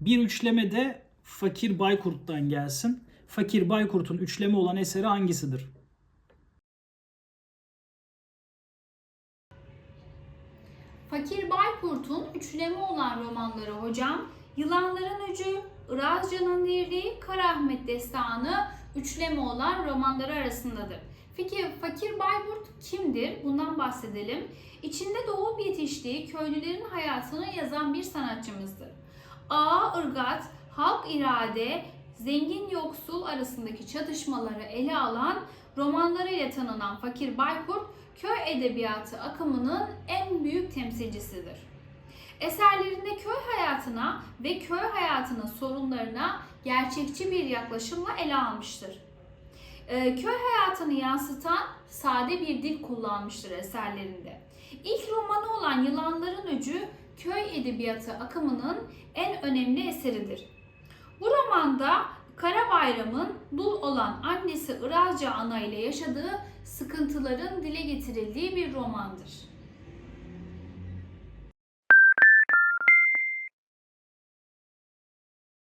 Bir üçleme de Fakir Baykurt'tan gelsin. Fakir Baykurt'un üçleme olan eseri hangisidir? Fakir Baykurt'un üçleme olan romanları hocam Yılanların Öcü, Irazcan'ın Dirliği, Karahmet Destanı üçleme olan romanları arasındadır. Peki Fakir Baykurt kimdir? Bundan bahsedelim. İçinde doğup yetiştiği köylülerin hayatını yazan bir sanatçımızdır. Ağa ırgat, halk irade, zengin yoksul arasındaki çatışmaları ele alan romanlarıyla tanınan Fakir Baykurt, köy edebiyatı akımının en büyük temsilcisidir. Eserlerinde köy hayatına ve köy hayatının sorunlarına gerçekçi bir yaklaşımla ele almıştır. Ee, köy hayatını yansıtan sade bir dil kullanmıştır eserlerinde. İlk romanı olan Yılanların Öcü, köy edebiyatı akımının en önemli eseridir. Bu romanda Kara Bayram'ın dul olan annesi Irazca Ana ile yaşadığı sıkıntıların dile getirildiği bir romandır.